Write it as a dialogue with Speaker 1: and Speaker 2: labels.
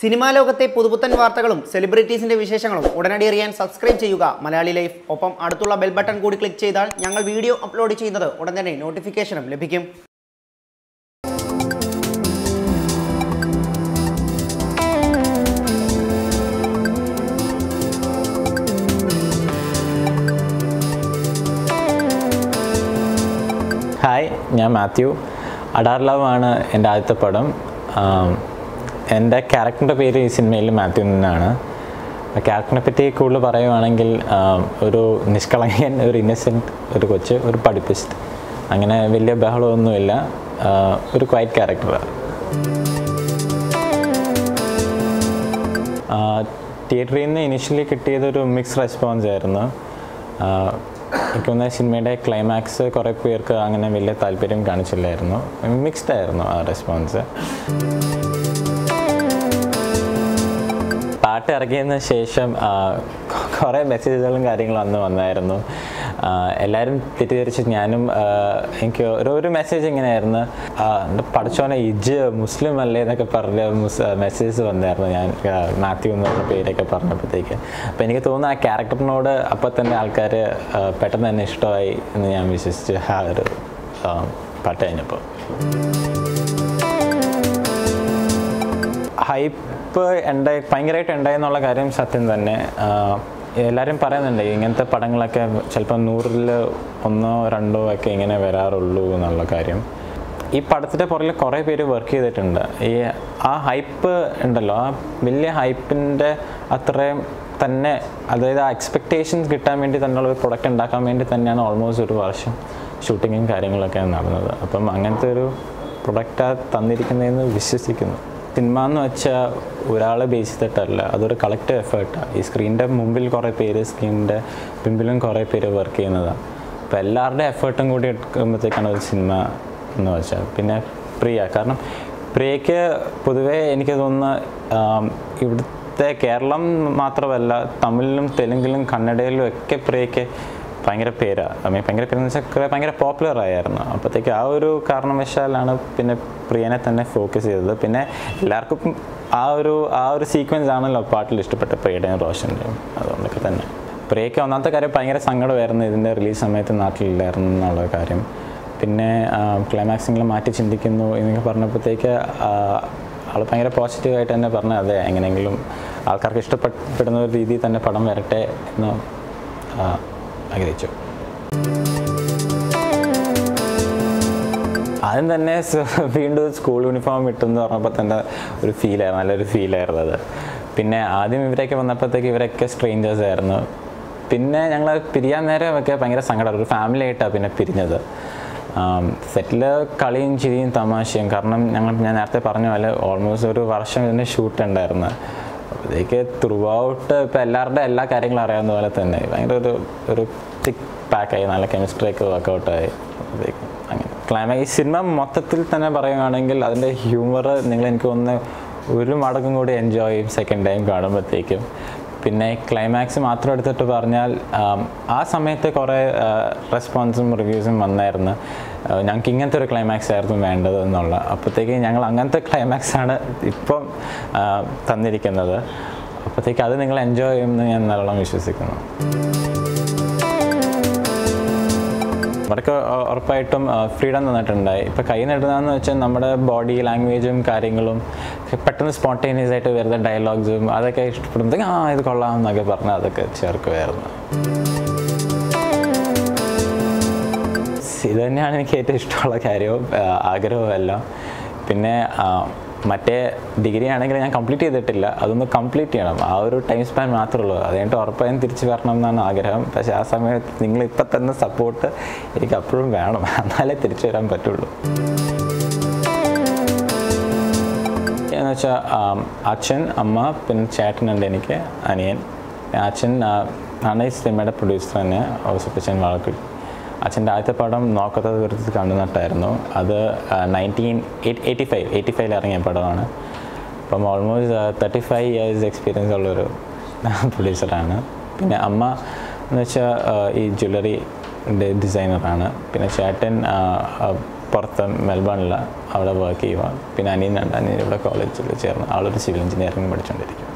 Speaker 1: Cinema ലോകത്തെ പുതുപുത്തൻ വാർത്തകളും സെലിബ്രിറ്റീസിന്റെ വിശേഷങ്ങളും ഉടനടി അറിയാൻ സബ്സ്ക്രൈബ് ചെയ്യുക. മലയാളി ലൈഫ്. ഒപ്പം അടുത്തുള്ള ബെൽ ബട്ടൺ കൂടി ക്ലിക്ക് ചെയ്താൽ ഞങ്ങൾ വീഡിയോ അപ്ലോഡ് ചെയ്യുന്നത് ഉടൻ തന്നെ നോട്ടിഫിക്കേഷനും ലഭിക്കും.
Speaker 2: ഹായ് ഞാൻ മാത്യു. അഡാർ ലവ് ആണ് എന്റെ ആദ്യത്തെ പടം. എന്റെ ക്യാരക്ടറിന്റെ പേര് ഈ സിനിമയിൽ മാത്യു എന്നാണ്. ആ ക്യാരക്ടറിനെ പറ്റി കൂടുതൽ പറയുവാണെങ്കിൽ ഒരു നിഷ്കളങ്കൻ ഒരു ഇന്നസെന്റ് ഒരു കൊച്ച് ഒരു പഠിപ്പിസ്റ്റ്. അങ്ങനെ വലിയ ബഹളമൊന്നുമില്ല. ഒരു ക്വൈറ്റ് ക്യാരക്ടറാണ് തിയേറ്ററിൽ നിന്ന് ഇനിഷ്യലി കിട്ടിയതൊരു മിക്സ് റെസ്പോൺസ് ആയിരുന്നു. എനിക്ക് തോന്നുന്ന സിനിമയുടെ ക്ലൈമാക്സ് കുറേ പേർക്ക് അങ്ങനെ വലിയ താല്പര്യം കാണിച്ചില്ലായിരുന്നു. മിക്സ്ഡ് ആയിരുന്നു ആ റെസ്പോൺസ് പാട്ട് ഇറങ്ങിയതിന് ശേഷം കുറേ മെസ്സേജുകളും കാര്യങ്ങളും അന്ന് വന്നായിരുന്നു. എല്ലാവരും തെറ്റിദ്ധരിച്ച് ഞാനും എനിക്ക് ഒരു ഒരു മെസ്സേജ് ഇങ്ങനെയായിരുന്നു. പഠിച്ചോനെ ഇജ് മുസ്ലിം അല്ലേ എന്നൊക്കെ പറഞ്ഞ മുസ് മെസ്സേജ് വന്നായിരുന്നു ഞാൻ മാത്യു എന്ന് പറഞ്ഞ പേരൊക്കെ പറഞ്ഞപ്പോഴത്തേക്ക്. അപ്പോൾ എനിക്ക് തോന്നുന്നു ആ ക്യാരക്ടറിനോട് അപ്പോൾ തന്നെ ആൾക്കാർ പെട്ടെന്ന് തന്നെ ഇഷ്ടമായി എന്ന് ഞാൻ വിശ്വസിച്ച് ആ ഒരു പാട്ട് കഴിഞ്ഞപ്പോൾ. ഹൈപ്പ് ഉണ്ടായി ഭയങ്കരമായിട്ട് ഉണ്ടായി എന്നുള്ള കാര്യം സത്യം തന്നെ. എല്ലാവരും പറയുന്നുണ്ട് ഇങ്ങനത്തെ പടങ്ങളൊക്കെ ചിലപ്പോൾ നൂറിൽ ഒന്നോ രണ്ടോ ഒക്കെ ഇങ്ങനെ വരാറുള്ളൂ എന്നുള്ള കാര്യം. ഈ പടത്തിന്റെ പുറകിൽ കുറേ പേര് വർക്ക് ചെയ്തിട്ടുണ്ട്. ഈ ആ ഹൈപ്പ് ഉണ്ടല്ലോ. ആ വലിയ ഹൈപ്പിന്റെ അത്രയും തന്നെ അതായത് ആ എക്സ്പെക്റ്റേഷൻസ് കിട്ടാൻ വേണ്ടി തന്നെയുള്ള ഒരു പ്രൊഡക്റ്റ് ഉണ്ടാക്കാൻ വേണ്ടി തന്നെയാണ് ഓൾമോസ്റ്റ് ഒരു വർഷം ഷൂട്ടിങ്ങും കാര്യങ്ങളൊക്കെ നടന്നത്. അപ്പം അങ്ങനത്തെ ഒരു പ്രൊഡക്റ്റാണ് തന്നിരിക്കുന്നതെന്ന് വിശ്വസിക്കുന്നു. സിനിമ എന്ന് വെച്ചാൽ ഒരാളെ ബേസ് ചെയ്തിട്ടല്ല. അതൊരു കളക്റ്റീവ് എഫേർട്ടാണ് ഈ സ്ക്രീനിന്റെ മുമ്പിൽ കുറേ പേര് സ്ക്രീനിന്റെ പിമ്പിലും കുറേ പേര് വർക്ക് ചെയ്യുന്നതാണ് അപ്പോൾ എല്ലാവരുടെയും എഫേർട്ടും കൂടി എടുക്കുമ്പോഴത്തേക്കാണ് ഒരു സിനിമ എന്ന് വെച്ചാൽ പിന്നെ പ്രിയ കാരണം പ്രിയയ്ക്ക് പൊതുവേ എനിക്ക് തോന്നുന്ന ഇവിടുത്തെ കേരളം മാത്രമല്ല തമിഴിലും തെലുങ്കിലും കന്നഡയിലും ഒക്കെ പ്രിയയ്ക്ക് ഭയങ്കര പേരാണ് ഐ മീൻ ഭയങ്കര പേരെന്ന് വെച്ചാൽ ഭയങ്കര പോപ്പുലർ ആയിരുന്നു അപ്പോഴത്തേക്ക് ആ ഒരു കാരണവശാലാണ് പിന്നെ പ്രിയനെ തന്നെ ഫോക്കസ് ചെയ്തത്. പിന്നെ എല്ലാവർക്കും ആ ഒരു ആ ഒരു സീക്വൻസ് ആണല്ലോ പാട്ടിൽ ഇഷ്ടപ്പെട്ട പ്രിയയുടെയും റോഷന്റെയും അതുകൊണ്ടൊക്കെ തന്നെ. പ്രിയയ്ക്ക് ഒന്നാമത്തെ കാര്യം ഭയങ്കര സങ്കടമായിരുന്നു ഇതിന്റെ റിലീസ് സമയത്ത് നാട്ടിലില്ലായിരുന്നു എന്നുള്ള കാര്യം. പിന്നെ ക്ലൈമാക്സിങ്ങൾ മാറ്റി ചിന്തിക്കുന്നു എന്നൊക്കെ പറഞ്ഞപ്പോഴത്തേക്ക് ആൾ ഭയങ്കര പോസിറ്റീവായിട്ട് തന്നെ പറഞ്ഞു അതെ എങ്ങനെയെങ്കിലും ആൾക്കാർക്ക് ഇഷ്ടപ്പെടുന്ന ഒരു രീതിയിൽ തന്നെ പടം വരട്ടെ എന്ന് ആഗ്രഹിച്ചു ആദ്യം തന്നെ വീണ്ടും സ്കൂൾ യൂണിഫോം ഇട്ടെന്ന് പറഞ്ഞപ്പോൾ തന്നെ ഒരു ഫീലായിരുന്നു നല്ലൊരു ഫീലായിരുന്നു അത്. പിന്നെ ആദ്യം ഇവരൊക്കെ വന്നപ്പോഴത്തേക്ക് ഇവരൊക്കെ സ്ട്രേഞ്ചേഴ്സ് ആയിരുന്നു. പിന്നെ ഞങ്ങൾ പിരിയാൻ നേരം ഒക്കെ ഭയങ്കര സങ്കടം ഒരു ഫാമിലി ആയിട്ടാണ് പിന്നെ പിരിഞ്ഞത്. സെറ്റിൽ കളിയും ചിരിയും തമാശയും. കാരണം ഞങ്ങൾ ഞാൻ നേരത്തെ പറഞ്ഞ പോലെ ഓൾമോസ്റ്റ് ഒരു വർഷം ഇതിന് ഷൂട്ട് ഉണ്ടായിരുന്നു. അപ്പോഴത്തേക്ക് ത്രൂ ഔട്ട് ഇപ്പം എല്ലാവരുടെ എല്ലാ കാര്യങ്ങളും അറിയാവുന്ന പോലെ തന്നെ. ഭയങ്കര ഒരു ഒരു തിക്ക് പാക്കായി നല്ല കെമിസ്ട്രി ഒക്കെ വർക്കൗട്ടായി അങ്ങനെ. ക്ലൈമാക്സ് സിനിമ മൊത്തത്തിൽ തന്നെ പറയുകയാണെങ്കിൽ അതിന്റെ ഹ്യൂമർ നിങ്ങൾ എനിക്ക് ഒന്ന് ഒരു മടക്കും കൂടി എൻജോയ് ചെയ്യും സെക്കൻഡ് ടൈം കാണുമ്പോഴത്തേക്കും പിന്നെ ക്ലൈമാക്സ് മാത്രം എടുത്തിട്ട് പറഞ്ഞാൽ ആ സമയത്ത് കുറേ റെസ്പോൺസും റിവ്യൂസും വന്നായിരുന്നു. ഞങ്ങൾക്ക് ഇങ്ങനത്തെ ഒരു ക്ലൈമാക്സ് ആയിരുന്നു വേണ്ടത് എന്നുള്ള. അപ്പോഴത്തേക്ക് ഞങ്ങൾ അങ്ങനത്തെ ക്ലൈമാക്സ് ആണ് ഇപ്പം തന്നിരിക്കുന്നത്. അപ്പോഴത്തേക്ക് അത് നിങ്ങൾ എൻജോയ് ചെയ്യുമെന്ന് ഞാൻ നല്ലോണം വിശ്വസിക്കുന്നു. അവർക്ക് ഉറപ്പായിട്ടും ഫ്രീഡം തന്നിട്ടുണ്ടായി ഇപ്പോൾ കൈ നേടുന്നതെന്ന് വെച്ചാൽ നമ്മുടെ ബോഡി ലാംഗ്വേജും കാര്യങ്ങളും പെട്ടെന്ന് സ്പോണ്ടേനിയസ് ആയിട്ട് വരുന്ന ഡയലോഗ്സും അതൊക്കെ ഇഷ്ടപ്പെടുമ്പോഴത്തേക്ക് ആ ഇത് കൊള്ളാം എന്നൊക്കെ പറഞ്ഞ് അതൊക്കെ ചേർക്കുമായിരുന്നു. ഇത് തന്നെയാണ് എനിക്ക് ഏറ്റവും ഇഷ്ടമുള്ള കാര്യവും ആഗ്രഹവും എല്ലാം. പിന്നെ മറ്റേ ഡിഗ്രി ആണെങ്കിൽ ഞാൻ കംപ്ലീറ്റ് ചെയ്തിട്ടില്ല. അതൊന്ന് കംപ്ലീറ്റ് ചെയ്യണം. ആ ഒരു ടൈം സ്പാൻ മാത്രമേ ഉള്ളൂ. അതുകൊണ്ട് ഉറപ്പായും തിരിച്ചു വരണം എന്നാണ് ആഗ്രഹം. പക്ഷെ ആ സമയത്ത് നിങ്ങൾ ഇപ്പം തന്നെ സപ്പോർട്ട് എനിക്ക് അപ്പോഴും വേണം. എന്നാലേ തിരിച്ചു വരാൻ പറ്റുള്ളൂ. എന്ന് വെച്ചാൽ അച്ഛൻ അമ്മ പിന്നെ ചേട്ടനുണ്ട് എനിക്ക് അനിയൻ. അച്ഛൻ ആണ് ഈ സിനിമയുടെ പ്രൊഡ്യൂസർ തന്നെ. ഔസപ്പച്ചൻ വളക്കുടി അച്ഛന്റെ ആദ്യത്തെ പടം നോക്കത്ത ദൂരത്ത് കണ്ടുനട്ടായിരുന്നു അത് നയന്റീൻ എയ്റ്റി ഫൈവ് എയ്റ്റി ഫൈവിൽ ഇറങ്ങിയ പടമാണ്. അപ്പം almost thirty five years experience ഉള്ളൊരു പ്രൊഡ്യൂസറാണ് പിന്നെ അമ്മ എന്ന് വെച്ചാൽ ഈ ജ്വല്ലറി ഡിസൈനറാണ് പിന്നെ ചേട്ടൻ പുറത്ത് മെൽബണിൽ അവിടെ വർക്ക് ചെയ്യുക പിന്നെ അനിയനുണ്ട് അനിയൻ ഇവിടെ കോളേജിൽ ചേർന്ന് അവളൊരു സിവിൽ എഞ്ചിനീയറിംഗ് പഠിച്ചുകൊണ്ടിരിക്കും